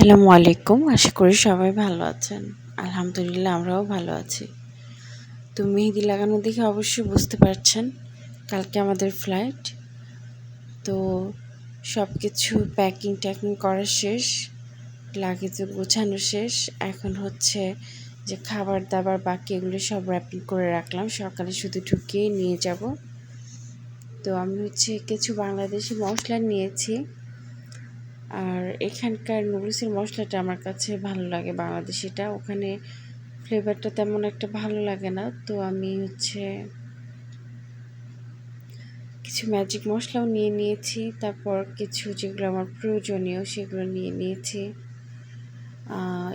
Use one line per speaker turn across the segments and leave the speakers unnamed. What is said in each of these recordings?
আসসালামু আলাইকুম। আশা করি সবাই ভালো আছেন। আলহামদুলিল্লাহ, আমরাও ভালো আছি। তো মেহেদি লাগানো দেখে অবশ্যই বুঝতে পারছেন, কালকে আমাদের ফ্লাইট তো সব কিছু প্যাকিং ট্যাকিং করা শেষ লাগেজ গোছানো শেষ। এখন হচ্ছে যে খাবার দাবার বাকি এগুলো সব র্যাপিং করে রাখলাম। সকালে শুধু ঢুকিয়ে নিয়ে যাব। তো আমি হচ্ছে কিছু বাংলাদেশি মশলা নিয়েছি। আর এখানকার নুডলসের মশলাটা আমার কাছে ভালো লাগে বাংলাদেশিটা। ওখানে ফ্লেভারটা তেমন একটা ভালো লাগে না। তো আমি হচ্ছে কিছু ম্যাজিক মশলাও নিয়ে নিয়েছি, তারপর কিছু যেগুলো আমার প্রয়োজনীয় সেগুলো নিয়ে নিয়েছি।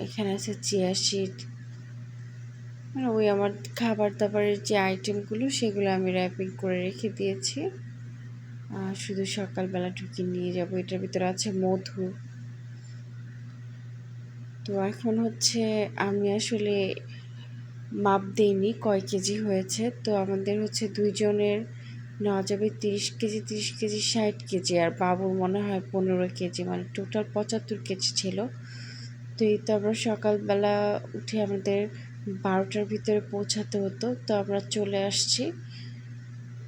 এখানে আছে চিয়া শিট মানে ওই আমার খাবার দাবারের যে আইটেমগুলো সেগুলো আমি র্যাপিং করে রেখে দিয়েছি। শুধু সকালবেলা ঢুকে নিয়ে যাব, এটার ভিতরে আছে মধু। তো এখন হচ্ছে আমি আসলে মাপ দিইনি, কয় কেজি হয়েছে। তো আমাদের হচ্ছে দুইজনের নেওয়া যাবে তিরিশ কেজি তিরিশ কেজি, ষাট কেজি। আর বাবুর মনে হয় পনেরো কেজি মানে টোটাল পঁচাত্তর কেজি ছিল। তো এই তো আমরা সকালবেলা উঠে আমাদের বারোটার ভিতরে পৌঁছাতে হতো। তো আমরা চলে আসছি।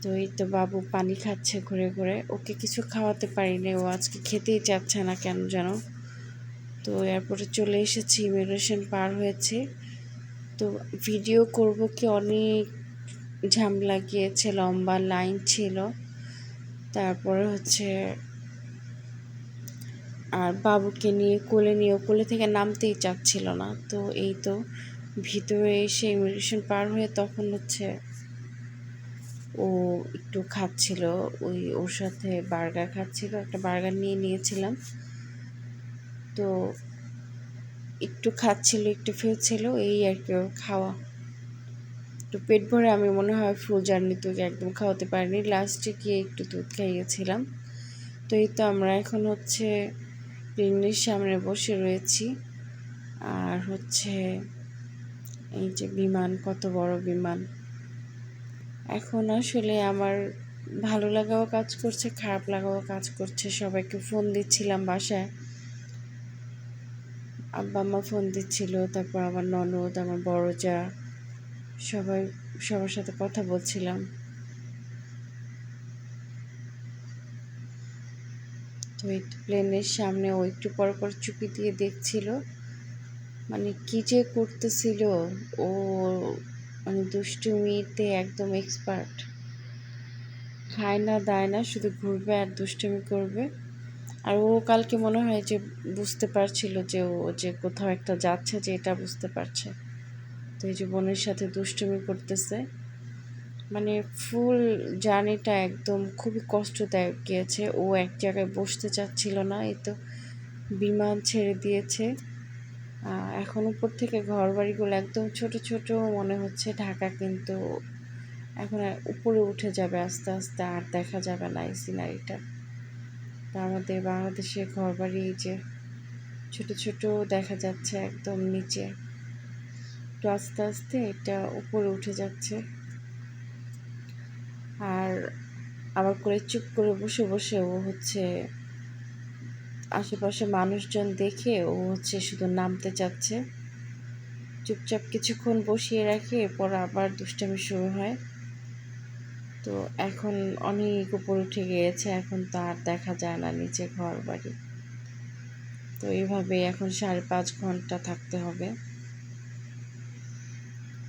তো এই তো বাবু পানি খাচ্ছে ঘুরে ঘুরে। ওকে কিছু খাওয়াতে পারিনি, ও আজকে খেতেই চাচ্ছে না কেন যেন। তো এয়ারপোর্টে চলে এসেছি, ইমিগ্রেশন পার হয়েছে। তো ভিডিও করব কি অনেক ঝামেলা গিয়েছে লম্বা লাইন ছিল। তারপরে হচ্ছে, আর বাবুকে নিয়ে কোলে নিয়ে কোলে থেকে নামতেই চাচ্ছিল না। তো এই তো ভিতরে এসে ইমিগ্রেশন পার হয়ে তখন হচ্ছে ও একটু খাচ্ছিল, ওই ওর সাথে বার্গার খাচ্ছিল, একটা বার্গার নিয়ে নিয়েছিলাম। তো একটু খাচ্ছিল, একটু ফেলছিল এই আর কি ওর খাওয়া। তো পেট ভরে আমি মনে হয় ফুল জার্নি তোকে একদম খাওয়াতে পারিনি। লাস্টে গিয়ে একটু দুধ খাইয়েছিলাম। তো এই তো আমরা এখন হচ্ছে প্লেনের সামনে বসে রয়েছি। আর হচ্ছে এই যে বিমান, কত বড় বিমান। এখন আসলে আমার ভালো লাগাও কাজ করছে, খারাপ লাগাও কাজ করছে। সবাইকে ফোন দিচ্ছিলাম বাসায়। আব্বা আম্মা ফোন দিচ্ছিল, তারপর আমার ননদ, আমার বড় যা, সবাই, সবার সাথে কথা বলছিলাম। তো এই প্লেনের সামনে ও একটু পর পর চুপি দিয়ে দেখছিল। মানে কী যে করতেছিল, ও মানে দুষ্টুমিতে একদম এক্সপার্ট খায় না, দায় না, শুধু ঘুরবে আর দুষ্টুমি করবে। আর ও কালকে মনে হয় যে বুঝতে পারছিল যে ও যে কোথাও একটা যাচ্ছে যে এটা বুঝতে পারছে। তো এই যে বোনের সাথে দুষ্টুমি করতেছে। মানে ফুল জার্নিটা একদম খুবই কষ্টদায়ক গিয়েছে। ও এক জায়গায় বসতে চাচ্ছিল না, এই তো বিমান ছেড়ে দিয়েছে। এখন উপর থেকে ঘর বাড়িগুলো একদম ছোট ছোট, মনে হচ্ছে ঢাকা কিন্তু এখন উপরে উঠে যাবে আস্তে আস্তে, আর দেখা যাবে না এই সিনারিটা তা আমাদের বাংলাদেশের ঘর বাড়ি যে ছোট ছোট দেখা যাচ্ছে একদম নিচে। তো আস্তে আস্তে এটা উপরে উঠে যাচ্ছে। আর আবার করে চুপ করে বসে বসে ও হচ্ছে আশেপাশে মানুষজন দেখে ও হচ্ছে শুধু নামতে চাচ্ছে। চুপচাপ কিছুক্ষণ বসিয়ে রাখে, এরপর আবার দুষ্টামি শুরু হয়। তো এখন অনেক উপর উঠে গিয়েছে, এখন তো আর দেখা যায় না নিচে ঘর বাড়ি। তো এইভাবে এখন সাড়ে পাঁচ ঘণ্টা থাকতে হবে।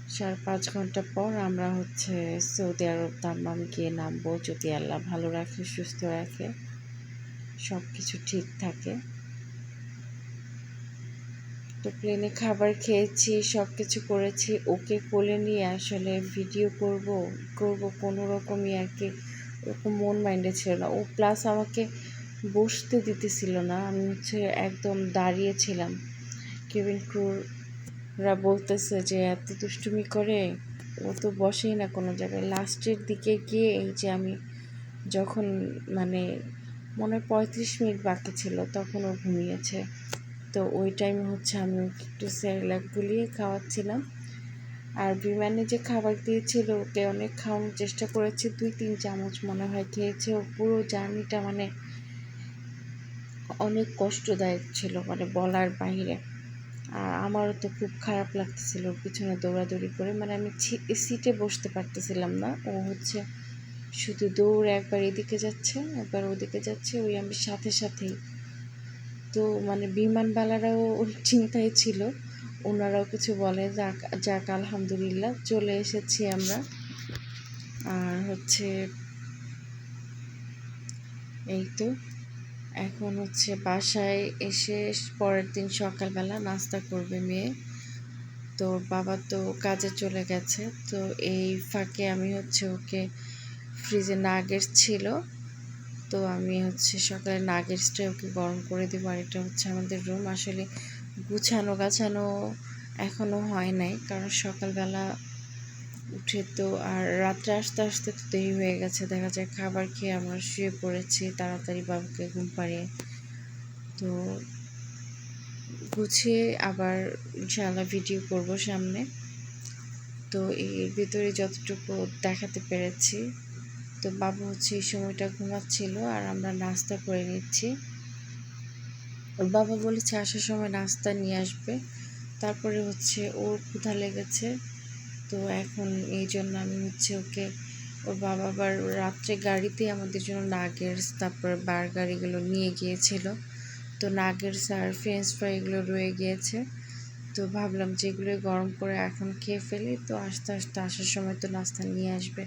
সাড়ে পাঁচ ঘণ্টা পর আমরা হচ্ছে সৌদি আরব দাম্মাম গিয়ে নামবো, যদি আল্লাহ ভালো রাখে, সুস্থ রাখে। সব কিছু ঠিক থাকে। তো প্লেনে খাবার খেয়েছি সব কিছু করেছি। ওকে কোলে নিয়ে আসলে ভিডিও করব করব কোনো রকমই আর কি। ওরকম মন মাইন্ডে ছিল না। ও প্লাস আমাকে বসতে দিতেছিল না। আমি হচ্ছে একদম দাঁড়িয়েছিলাম কেবিন ক্রুরা বলতেছে যে, এত দুষ্টুমি করে? ও তো বসেই না কোনো জায়গায়। লাস্টের দিকে গিয়ে এই যে আমি যখন মানে মনে হয় পঁয়ত্রিশ মিনিট বাকি ছিল, তখন ও ঘুমিয়েছে। তো ওই টাইমে হচ্ছে আমি একটু স্যারেলাক গুলিয়ে খাওয়াচ্ছিলাম। আর বিমানে যে খাবার দিয়েছিল, ওকে অনেক খাওয়ানোর চেষ্টা করেছে, দুই তিন চামচ মনে হয় খেয়েছে। ও পুরো জার্নিটা মানে অনেক কষ্টদায়ক ছিল মানে বলার বাইরে আর আমারও তো খুব খারাপ লাগতেছিল, পিছনে দৌড়াদৌড়ি করে। মানে আমি সিটে বসতে পারতেছিলাম না। ও হচ্ছে শুধু দৌড় একবার এদিকে যাচ্ছে, একবার ওদিকে যাচ্ছে, ওই আমি সাথে সাথেই। তো মানে বিমানবালারাও চিন্তায় ছিল, ওনারাও কিছু বলে, যাক যাক, আলহামদুলিল্লাহ, চলে এসেছি আমরা। আর হচ্ছে এই তো, এখন হচ্ছে বাসায় এসে পরের দিন সকালবেলা নাস্তা করবে মেয়ে। তো বাবা তো কাজে চলে গেছে, তো এই ফাঁকে আমি হচ্ছে ওকে ফ্রিজে নাগেটস ছিল। তো আমি হচ্ছে সকালে নাগেটসটা ওকে গরম করে দেবো। আর এটা হচ্ছে আমাদের রুম আসলে গুছানো গাছানো এখনও হয় নাই। কারণ সকালবেলা উঠে তো আর রাত্রে আসতে আসতে তো দেরি হয়ে গেছে। দেখা যায় খাবার খেয়ে আমরা শুয়ে পড়েছি। তাড়াতাড়ি বাবুকে ঘুম পাড়িয়ে। তো গুছিয়ে আবার ইনশাআল্লাহ ভিডিও করব সামনে। তো এর ভিতরে যতটুকু দেখাতে পেরেছি। তো বাবু হচ্ছে এই সময়টা ঘুমাচ্ছিল আর আমরা নাস্তা করে নিচ্ছি। ওর বাবা বলেছে আসার সময় নাস্তা নিয়ে আসবে। তারপরে হচ্ছে ওর ক্ষুধা লেগেছে। তো এখন এই জন্য আমি হচ্ছে ওকে, ওর বাবা আবার রাত্রে গাড়িতে আমাদের জন্য নাগেটস, তারপর বার্গার এগুলো নিয়ে গিয়েছিল। তো নাগেটস আর ফ্রেঞ্চ ফ্রাই এগুলো রয়ে গিয়েছে। তো ভাবলাম যে এগুলো গরম করে এখন খেয়ে ফেলি। তো আস্তে আস্তে আসার সময় তো নাস্তা নিয়ে আসবে।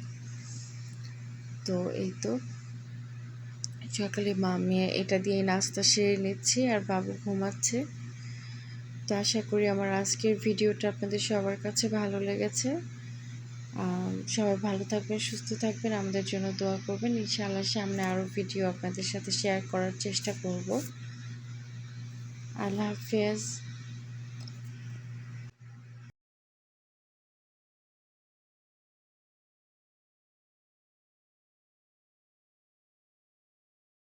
তো এই তো। সকালে মা এটা দিয়ে নাস্তা সেরে নিচ্ছি আর বাবু ঘুমাচ্ছে। তো আশা করি আমার আজকের ভিডিওটা আপনাদের সবার কাছে ভালো লেগেছে। সবাই ভালো থাকবেন, সুস্থ থাকবেন, আমাদের জন্য দোয়া করবেন। ইনশাআল্লাহ সামনে আরও ভিডিও আপনাদের সাথে শেয়ার করার চেষ্টা করব। আল্লাহ হাফেজ।